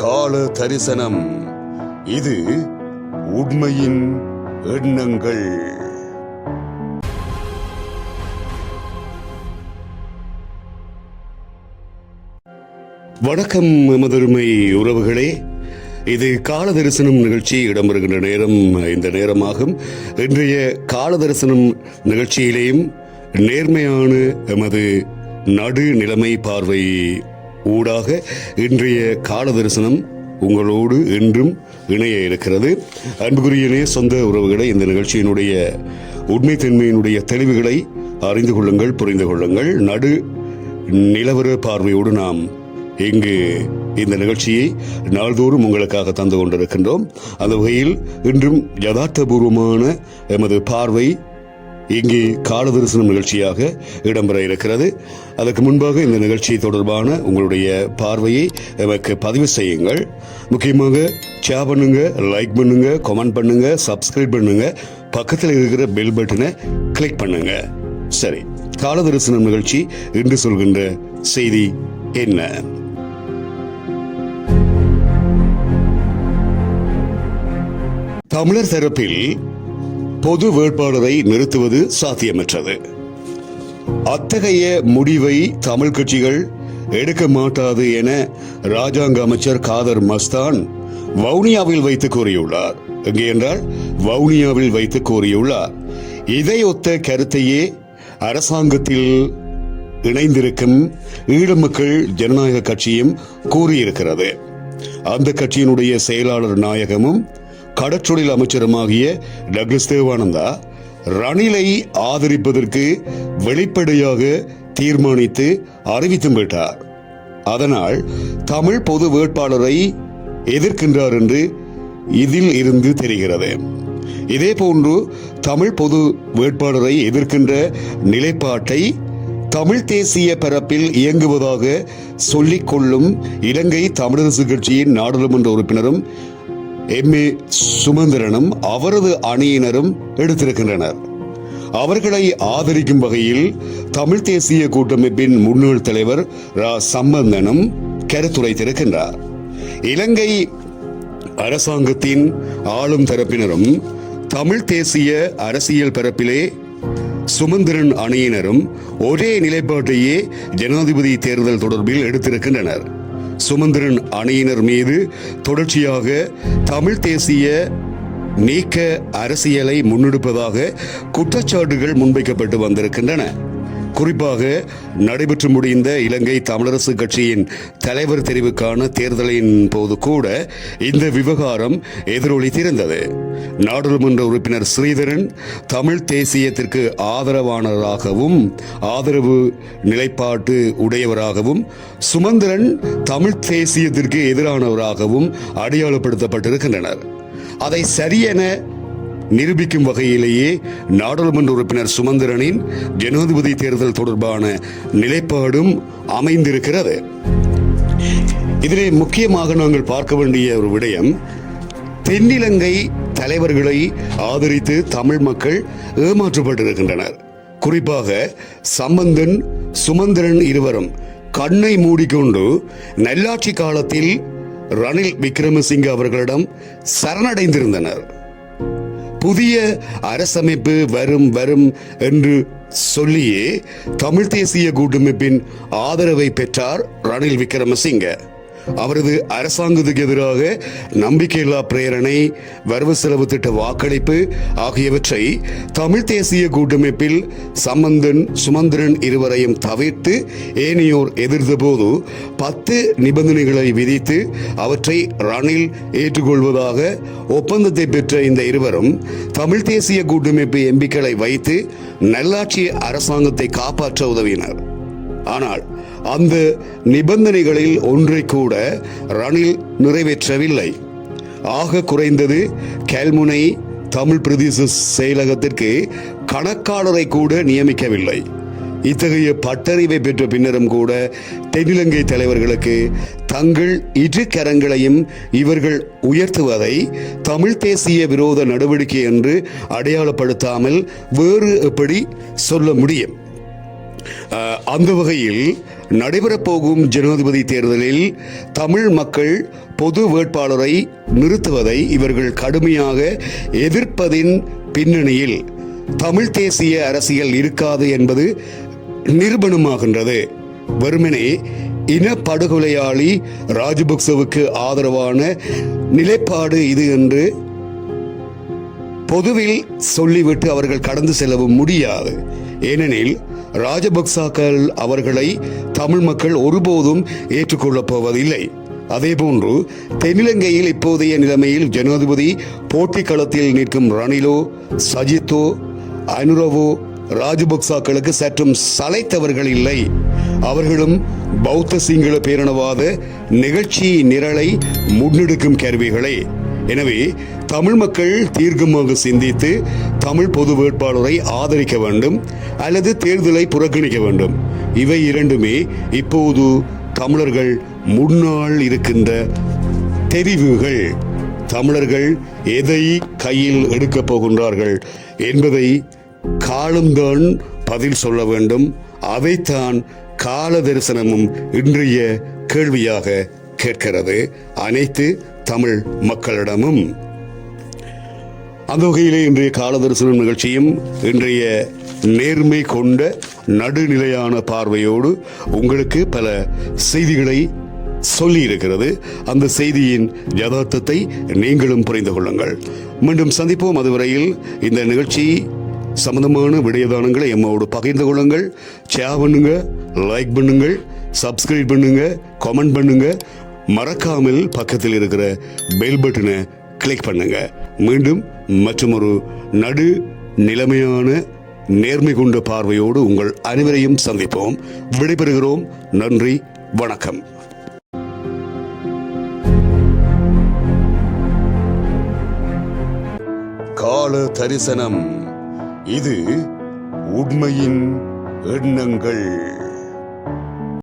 கால தரிசனம். இது உண்மையின் எண்ணங்கள். வணக்கம் எமதருமை உறவுகளே. இது கால தரிசனம் நிகழ்ச்சி இடம்பெறுகின்ற நேரம் இந்த நேரமாகும். இன்றைய கால தரிசனம் நிகழ்ச்சியிலேயும் நேர்மையான எமது நடு நிலைமை பார்வை ஊடாக இன்றைய கால தரிசனம் உங்களோடு என்றும் இணைய இருக்கிறது. அன்புக்குரியனே சொந்த உறவுகளை இந்த நிகழ்ச்சியினுடைய உண்மைத்தன்மையினுடைய தெளிவுகளை அறிந்து கொள்ளுங்கள் புரிந்து கொள்ளுங்கள். நடு நிலவர பார்வையோடு நாம் இங்கு இந்த நிகழ்ச்சியை நாள்தோறும் உங்களுக்காக தந்து கொண்டிருக்கின்றோம். அந்த வகையில் இன்றும் யதார்த்தபூர்வமான எமது பார்வை இங்கே கால தரிசனம் நிகழ்ச்சியாக இடம்பெற இருக்கிறது. அதற்கு முன்பாக இந்த நிகழ்ச்சி தொடர்பான உங்களுடைய பார்வையை எனக்கு பதிவு செய்யுங்கள். முக்கியமாக ஷேர் பண்ணுங்க லைக் பண்ணுங்க கமெண்ட் பண்ணுங்க சப்ஸ்கிரைப் பண்ணுங்க. பக்கத்தில் இருக்கிற பெல் பட்டனை கிளிக் பண்ணுங்க. சரி கால தரிசனம் நிகழ்ச்சி இன்று சொல்கின்ற செய்தி என்ன? தமிழர் தரப்பில் பொது வேட்பாளரை நிறுத்துவது சாத்தியமற்றது. அத்தகைய முடிவை தமிழ் கட்சிகள் எடுக்க மாட்டாது என ராஜாங்க அமைச்சர் காதர் மஸ்தான் வவுனியாவில் வைத்து கூறியுள்ளார். எங்கே என்றால் வவுனியாவில் வைத்து கூறியுள்ளார். இதையொத்த கருத்தையே அரசாங்கத்தில் இணைந்திருக்கும் ஈழமக்கள் ஜனநாயக கட்சியும் கூறியிருக்கிறது. அந்த கட்சியினுடைய செயலாளர் நாயகமும் கடற்றொழில் அமைச்சருமாகிய டக்ளஸ் தேவானந்தா ரணிலை ஆதரிப்பதற்கு வெளிப்படையாக தீர்மானித்து அறிவித்தும் விட்டார் அதனால் தமிழ் பொது வேட்பாளரை எதிர்க்கின்றார் என்று இதில் இருந்து தெரிகிறது. இதே போன்று தமிழ் பொது வேட்பாளரை எதிர்க்கின்ற நிலைப்பாட்டை தமிழ் தேசிய பரப்பில் இயங்குவதாக சொல்லிக்கொள்ளும் இலங்கை தமிழரசு கட்சியின் நாடாளுமன்ற உறுப்பினரும் எம் ஏ சுமந்திரனும் அவரது அணியினரும் எடுத்திருக்கின்றனர். அவர்களை ஆதரிக்கும் வகையில் தமிழ் தேசிய கூட்டமைப்பின் முன்னாள் தலைவர் ரா. சம்பந்தனும் கருத்துரைத்திருக்கின்றார். இலங்கை அரசாங்கத்தின் ஆளும் தரப்பினரும் தமிழ் தேசிய அரசியல் பரப்பிலே சுமந்திரன் அணியினரும் ஒரே நிலைப்பாட்டையே ஜனாதிபதி தேர்தல் தொடர்பில் எடுத்திருக்கின்றனர். சுமந்திரன் அணியினர் மீது தொடர்ச்சியாக தமிழ் தேசிய நீக்க அரசியலை முன்னெடுப்பதாக குற்றச்சாட்டுகள் முன்வைக்கப்பட்டு வந்திருக்கின்றன. குறிப்பாக நடைபெற்று முடிந்த இலங்கை தமிழரசு கட்சியின் தலைவர் தெரிவுக்கான தேர்தலின் போது கூட இந்த விவகாரம் எதிரொலித்திருந்தது நாடாளுமன்ற உறுப்பினர் ஸ்ரீதரன் தமிழ் தேசியத்திற்கு ஆதரவானவராகவும் ஆதரவு நிலைப்பாட்டு உடையவராகவும் சுமந்திரன் தமிழ் தேசியத்திற்கு எதிரானவராகவும் அடையாளப்படுத்தப்பட்டிருக்கின்றனர். அதை சரியென நிரூபிக்கும் வகையிலேயே நாடாளுமன்ற உறுப்பினர் சுமந்திரனின் ஜனாதிபதி தேர்தல் தொடர்பான நிலைப்பாடும் அமைந்திருக்கிறது. இதிலே முக்கியமாக நாங்கள் பார்க்க வேண்டிய ஒரு விடயம் தென்னிலங்கை தலைவர்களை ஆதரித்து தமிழ் மக்கள் ஏமாற்றப்பட்டிருக்கின்றனர். குறிப்பாக சம்பந்தன் சுமந்திரன் இருவரும் கண்ணை மூடிக்கொண்டு நல்லாட்சி காலத்தில் ரணில் விக்ரமசிங்க அவர்களிடம் சரணடைந்திருந்தனர். புதிய அரசமைப்பு வரும் வரும் என்று சொல்லியே தமிழ் தேசிய கூட்டமைப்பின் ஆதரவை பெற்றார் ரணில் விக்ரமசிங்க. அவரது அரசாங்கத்துக்கு எதிராக நம்பிக்கையில்லா பிரேரணை வரவு செலவு திட்ட வாக்களிப்பு ஆகியவற்றை தமிழ் தேசிய கூட்டமைப்பில் சம்பந்தன் சுமந்திரன் இருவரையும் தவிர்த்து ஏனையோர் எதிர்த்தபோது பத்து நிபந்தனைகளை விதித்து அவற்றை ரணில் ஏற்றுக்கொள்வதாக ஒப்பந்தத்தை பெற்ற இந்த இருவரும் தமிழ் தேசிய கூட்டமைப்பு எம்பிக்களை வைத்து நல்லாட்சி அரசாங்கத்தை காப்பாற்ற உதவினர். ஆனால் அந்த நிபந்தனைகளில் ஒன்றை கூட ரணில் நிறைவேற்றவில்லை. ஆக குறைந்தது கேல்முனை தமிழ் பிரதேச செயலகத்திற்கு கணக்காளரை கூட நியமிக்கவில்லை. இத்தகைய பட்டறிவை பெற்ற பின்னரும் கூட தென்னிலங்கை தலைவர்களுக்கு தங்கள் இரு கரங்களையும் இவர்கள் உயர்த்துவதை தமிழ் தேசிய விரோத நடவடிக்கை என்று அடையாளப்படுத்தாமல் வேறு எப்படி சொல்ல முடியும்? அந்த வகையில் நடைபெறப்போகும் ஜனாதிபதி தேர்தலில் தமிழ் மக்கள் பொது வேட்பாளரை நிறுத்துவதை இவர்கள் கடுமையாக எதிர்ப்பதின் பின்னணியில் தமிழ் தேசிய அரசியல் இருக்காது என்பது நிரூபணமாகின்றது. வெறுமனே இனப்படுகொலையாளி ராஜபக்சவுக்கு ஆதரவான நிலைப்பாடு இது என்று பொதுவில் சொல்லிவிட்டு அவர்கள் கடந்து செல்லவும் முடியாது. ஏனெனில் ராஜபக்சாக்கள் அவர்களை தமிழ் மக்கள் ஒருபோதும் ஏற்றுக்கொள்ளப் போவதில்லை அதேபோன்று தென்னிலங்கையில் இப்போதைய நிலைமையில் ஜனாதிபதி போட்டி களத்தில் நிற்கும் ரணிலோ சஜித்தோ அனுரவோ ராஜபக்சாக்களுக்கு சற்றும் சளைத்தவர்கள் இல்லை. அவர்களும் பௌத்த சிங்கள பேரினவாத நிகழ்ச்சி நிரலை முன்னெடுக்கும் கருவிகளே. எனவே தமிழ் மக்கள் தீர்க்கமாக சிந்தித்து தமிழ் பொது வேட்பாளரை ஆதரிக்க வேண்டும் அல்லது தேர்தலை புறக்கணிக்க வேண்டும். இவை இரண்டுமே இப்போது தமிழர்கள் முன்னால் இருக்கின்ற தெரிவுகள். தமிழர்கள் எதை கையில் எடுக்கப் போகின்றார்கள் என்பதை காலம்தான் பதில் சொல்ல வேண்டும். அதைத்தான் கால தரிசனமும் இன்றைய கேள்வியாக கேட்கிறது. அனைத்து தமிழ் மக்களிடமும். அந்த வகையிலே இன்றைய கால தரிசனம் நிகழ்ச்சியும் இன்றைய நேர்மை கொண்ட நடுநிலையான பார்வையோடு உங்களுக்கு பல செய்திகளை சொல்லி இருக்கிறது அந்த செய்தியின் யதார்த்தத்தை நீங்களும் புரிந்து கொள்ளுங்கள். மீண்டும் சந்திப்போம். அதுவரையில் இந்த நிகழ்ச்சி சம்பந்தமான விடயதானங்களை எம்மோடு பகிர்ந்து கொள்ளுங்கள். ஷேர் பண்ணுங்க லைக் பண்ணுங்கள் சப்ஸ்கிரைப் பண்ணுங்க கமெண்ட் பண்ணுங்க. மறக்காமல் பக்கத்தில் இருக்கிற பெல் பட்டனை கிளிக் பண்ணுங்க. மீண்டும் மற்றொரு நடு நிலைமையான நேர்மை கொண்ட பார்வையோடு உங்கள் அனைவரையும் சந்திப்போம். விடைபெறுகிறோம். நன்றி. வணக்கம். கால தரிசனம். இது உண்மையின் எண்ணங்கள்.